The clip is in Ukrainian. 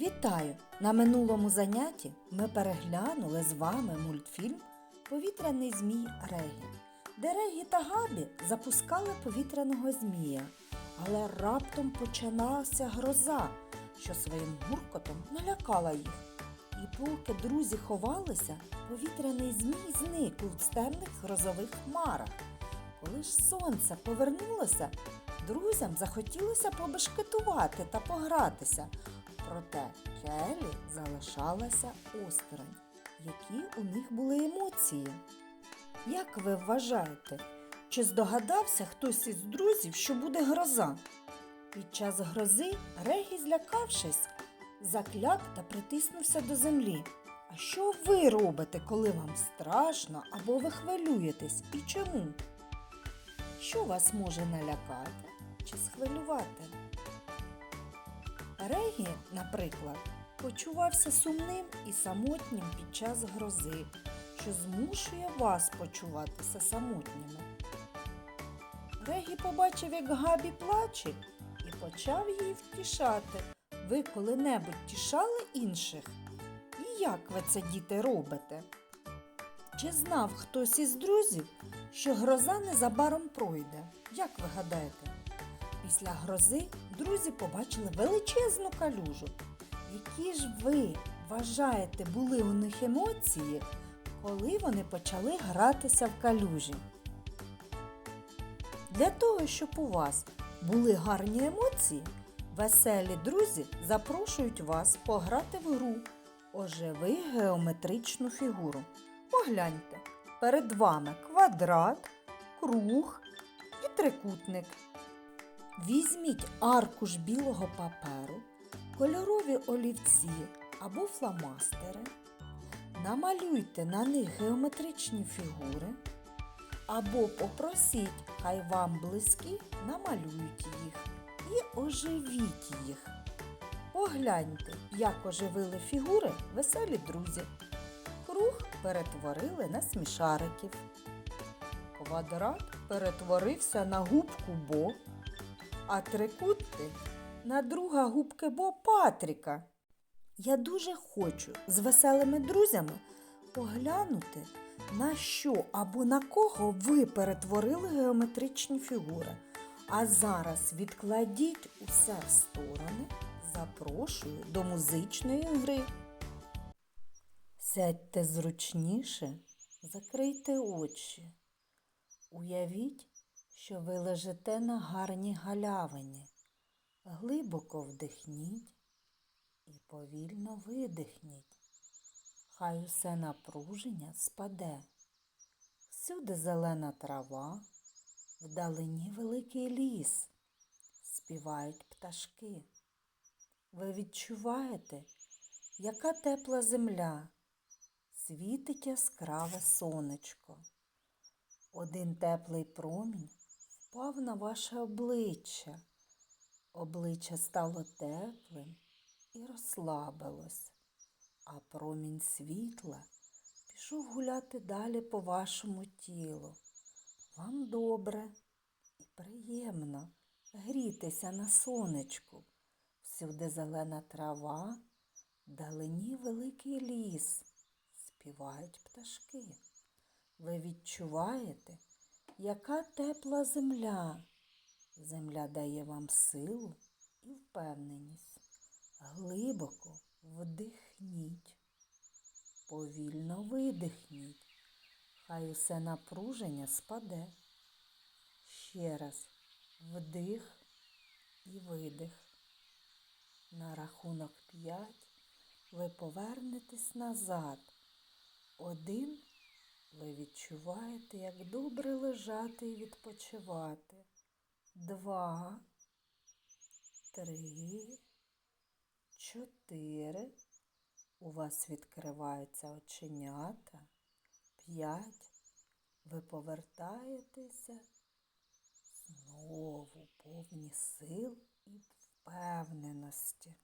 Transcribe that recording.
Вітаю! На минулому занятті ми переглянули з вами мультфільм Повітряний змій Регі, де Регі та Габі запускали повітряного змія, але раптом починалася гроза, що своїм гуркотом налякала їх. І поки друзі ховалися, повітряний змій зник у темних грозових хмарах. Коли ж сонце повернулося, друзям захотілося побешкетувати та погратися. Проте Келі залишалася осторонь. Які у них були емоції? Як ви вважаєте, чи здогадався хтось із друзів, що буде гроза? Під час грози Регі, злякавшись, закляк та притиснувся до землі. А що ви робите, коли вам страшно або ви хвилюєтесь? І чому? Що вас може налякати чи схвилювати? Регі, наприклад, почувався сумним і самотнім під час грози, що змушує вас почуватися самотніми. Регі побачив, як Габі плаче, і почав її втішати. Ви коли-небудь тішали інших? І як ви це, діти, робите? Чи знав хтось із друзів, що гроза незабаром пройде? Як ви гадаєте? Після грози друзі побачили величезну калюжу. Які ж ви вважаєте були у них емоції, коли вони почали гратися в калюжі? Для того, щоб у вас були гарні емоції, веселі друзі запрошують вас пограти в гру Оживи геометричну фігуру. Погляньте, перед вами квадрат, круг і трикутник. Візьміть аркуш білого паперу, кольорові олівці або фломастери, намалюйте на них геометричні фігури, або попросіть, хай вам близькі намалюють їх і оживіть їх. Погляньте, як оживили фігури веселі друзі. Круг перетворили на смішариків. Квадрат перетворився на губку Бо, а трикутник на друга губки Бо Патріка. Я дуже хочу з веселими друзями поглянути, на що або на кого ви перетворили геометричні фігури. А зараз відкладіть усе в сторони, запрошую до музичної гри. Сядьте зручніше, закрийте очі. Уявіть, що ви лежите на гарній галявині. Глибоко вдихніть і повільно видихніть. Хай усе напруження спаде. Всюди зелена трава, вдалині великий ліс, співають пташки. Ви відчуваєте, яка тепла земля, світить яскраве сонечко. Один теплий промінь впав на ваше обличчя. Обличчя стало теплим і розслабилось, а промінь світла пішов гуляти далі по вашому тілу. Вам добре і приємно грітися на сонечку. Всюди зелена трава, вдалині великий ліс, співають пташки. Ви відчуваєте, яка тепла земля. Земля дає вам силу і впевненість. Глибоко вдихніть, повільно видихніть. Хай усе напруження спаде. Ще раз вдих і видих. На рахунок п'ять ви повернетесь назад. Один ви відчуваєте, як добре лежати і відпочивати. Два, три, чотири. У вас відкриваються оченята. П'ять. Ви повертаєтеся знову повні сил і впевненості.